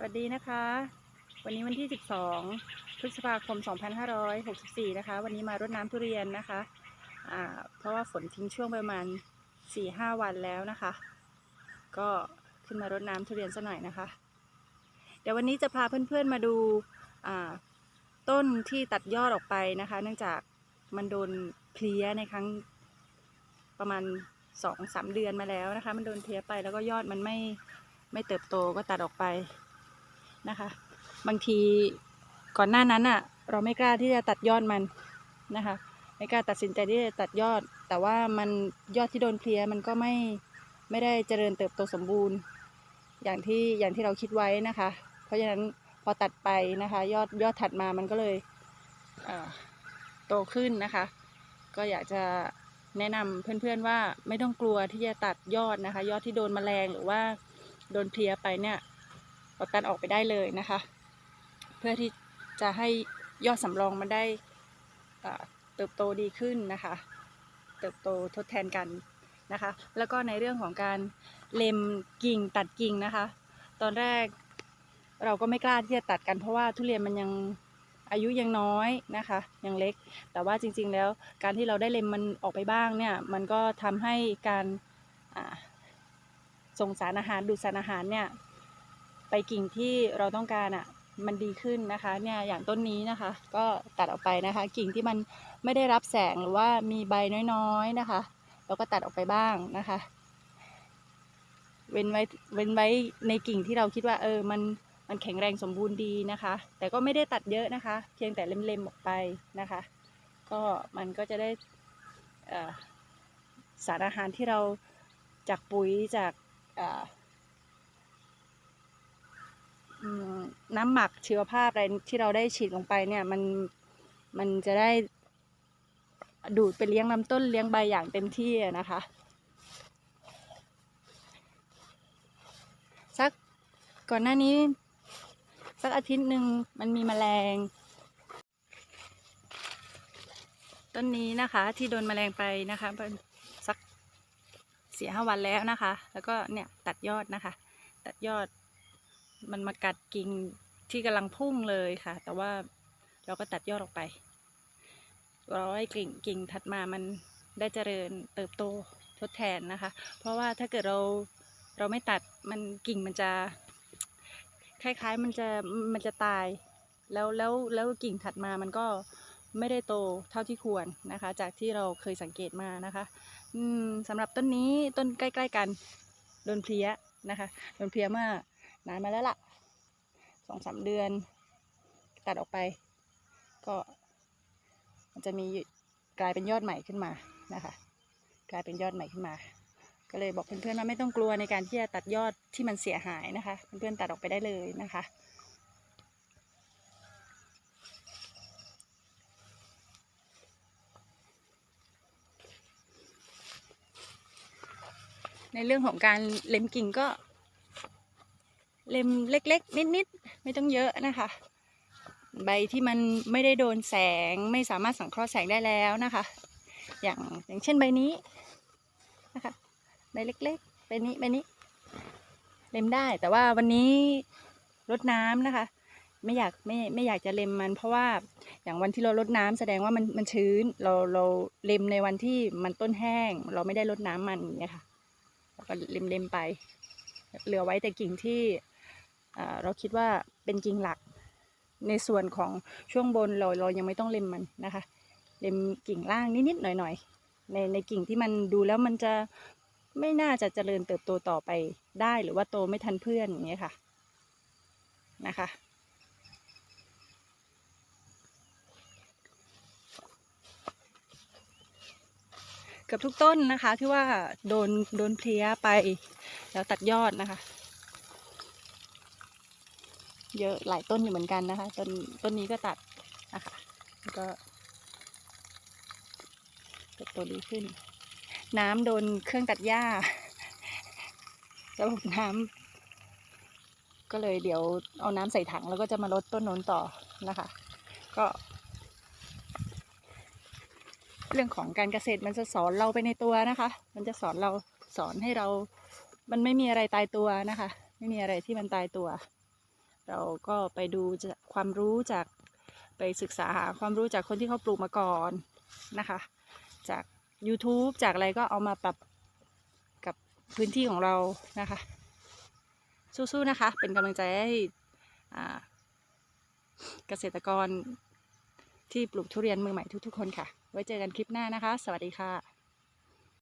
สวัสดีนะคะ วันนี้วันที่ 12 พฤษภาคม 2564 นะคะ วันนี้มารดน้ำทุเรียนนะคะอ่าเพราะว่าฝนทิ้งช่วงประมาณ 4-5 วันแล้วนะคะ ก็ขึ้นมารดน้ำทุเรียนซะหน่อยนะคะ เดี๋ยววันนี้จะพาเพื่อนๆมาดูต้นที่ตัดยอดออกไปนะคะ เนื่องจากมันโดนเพลี้ยในครั้งประมาณ 2-3 เดือนมาแล้วนะคะ มันโดนเพลี้ยไปแล้วก็ยอดมันไม่ไม่เติบโตก็ตัดออกไป นะคะ บางทีก่อนหน้านั้นอะ เราไม่กล้าที่จะตัดยอดมันนะคะ ไม่กล้าตัดสินใจที่จะตัดยอด แต่ว่ามันยอดที่โดนเพลียมันก็ไม่ไม่ได้เจริญเติบโตสมบูรณ์ อย่างที่อย่างที่เราคิดไว้นะคะ เพราะฉะนั้นพอตัดไปนะคะ ยอดยอดถัดมามันก็เลยโตขึ้นนะคะ ก็อยากจะแนะนำเพื่อนๆว่าไม่ต้องกลัวที่จะตัดยอดนะคะ ยอดที่โดนแมลงหรือว่าโดนเพลียไปเนี่ย เราตัดออกไปได้เลยนะคะ เพื่อที่จะให้ยอดสำรองมันได้เติบโตดีขึ้นนะคะ เติบโตทดแทนกันนะคะ แล้วก็ในเรื่องของการเล็มกิ่งตัดกิ่งนะคะ ตอนแรกเราก็ไม่กล้าที่จะตัดกันเพราะว่าทุเรียนมันยังอายุยังน้อยนะคะยังเล็ก แต่ว่าจริง ๆ แล้วการที่เราได้เล็มมันออกไปบ้างเนี่ยมันก็ทำให้การส่งสารอาหารดูดสารอาหารเนี่ย ไปกิ่งที่เราต้องการอะมันดีขึ้นนะคะเนี่ยอย่างต้นนี้นะคะ ก็ตัดออกไปนะคะ กิ่งที่มันไม่ได้รับแสงหรือว่ามีใบน้อยๆนะคะ เราก็ตัดออกไปบ้างนะคะ เว้นไว้เว้นไว้ในกิ่งที่เราคิดว่า เออมันมันแข็งแรงสมบูรณ์ดีนะคะ แต่ก็ไม่ได้ตัดเยอะนะคะ เพียงแต่เล็มๆออกไปนะคะ ก็มันก็จะได้สารอาหารที่เราจากปุ๋ยจากอ น้ำหมักชีวภาพอะไรที่เราได้ฉีดลงไปเนี่ย มันมันจะได้ดูดไปเลี้ยงลำต้นเลี้ยงใบอย่างเต็มที่นะคะสักก่อนหน้านี้ สักอาทิตย์หนึ่งมันมีแมลง ต้นนี้นะคะ ที่โดนแมลงไปนะคะเป็นสักเสียห้าวันแล้วนะคะ แล้วก็เนี่ยตัดยอดนะคะ ตัดยอด มันมากัดกิ่งที่กำลังพุ่งเลยค่ะ แต่ว่าเราก็ตัดยอดออกไปเราให้กิ่งกิ่งถัดมามันได้เจริญเติบโตทดแทนนะคะ เพราะว่าถ้าเกิดเราเราไม่ตัดมันกิ่งมันจะ คล้ายๆมันจะมันจะตาย แล้วแล้วแล้วกิ่งถัดมามันก็ไม่ได้โตเท่าที่ควรนะคะ จากที่เราเคยสังเกตมานะคะ อืมสำหรับต้นนี้ต้นใกล้ ๆ กันโดนเพลี้ยนะคะโดนเพลี้ยมื่อ นานมาแล้วล่ะสองสามเดือน ตัดออกไป ก็มันจะมีกลายเป็นยอดใหม่ขึ้นมานะคะ กลายเป็นยอดใหม่ขึ้นมา ก็เลยบอกเพื่อนๆว่าไม่ต้องกลัวในการที่จะตัดยอดที่มันเสียหายนะคะ เพื่อนๆตัดออกไปได้เลยนะคะในเรื่องของการเล็มกิ่งก็ เล็มเล็ก ๆ นิดๆไม่ต้องเยอะนะคะ ใบที่มันไม่ได้โดนแสงไม่สามารถสังเคราะห์แสงได้แล้วนะคะ อย่างอย่างเช่นใบนี้นะคะใบเล็กๆใบนี้ใบนี้ เล็มได้แต่ว่าวันนี้รดน้ำนะคะ ไม่อยากไม่ไม่อยากจะเล็มมัน เพราะว่าอย่างวันที่เรารดน้ำแสดงว่ามันมันชื้นเราเราเล็มในวันที่มันต้นแห้ง เราไม่ได้รดน้ำมันอย่างเงี้ยค่ะเราก็เล็มเล็มไปเหลือไว้แต่กิ่งที่ เราคิดว่าเป็นกิ่งหลักในส่วนของช่วงบนเราเรายังไม่ต้องเล็มมันนะคะ เล็มกิ่งล่างนิดๆหน่อยๆในในกิ่งที่มันดูแล้วมันจะไม่น่าจะเจริญเติบโตต่อไปได้หรือว่าโตไม่ทันเพื่อนอย่างเงี้ยค่ะนะคะเกือบทุกต้นนะคะที่ว่าโดนโดนเพลี้ยไปแล้วตัดยอดนะคะ เยอะหลายต้นอยู่เหมือนกันนะคะ ต้นต้นนี้ก็ตัดนะคะก็เติบโตดีขึ้น น้ำโดนเครื่องตัดหญ้าระบบน้ำก็เลยเดี๋ยวเอาน้ำใส่ถังแล้วก็จะมาลดต้นโน้นต่อนะคะ ก็ เรื่องของการเกษตรมันจะสอนเราไปในตัวนะคะ มันจะสอนเราสอนให้เรา มันไม่มีอะไรตายตัวนะคะ ไม่มีอะไรที่มันตายตัว เราก็ไปดูความรู้จากไปศึกษาหาความรู้จากคนที่เขาปลูกมาก่อนนะคะ จาก YouTube จากอะไรก็เอามาปรับกับพื้นที่ของเรานะคะ สู้ๆนะคะ เป็นกำลังใจให้เกษตรกรที่ปลูกทุเรียนมือใหม่ทุกๆคนค่ะ ไว้เจอกันคลิปหน้านะคะ สวัสดีค่ะ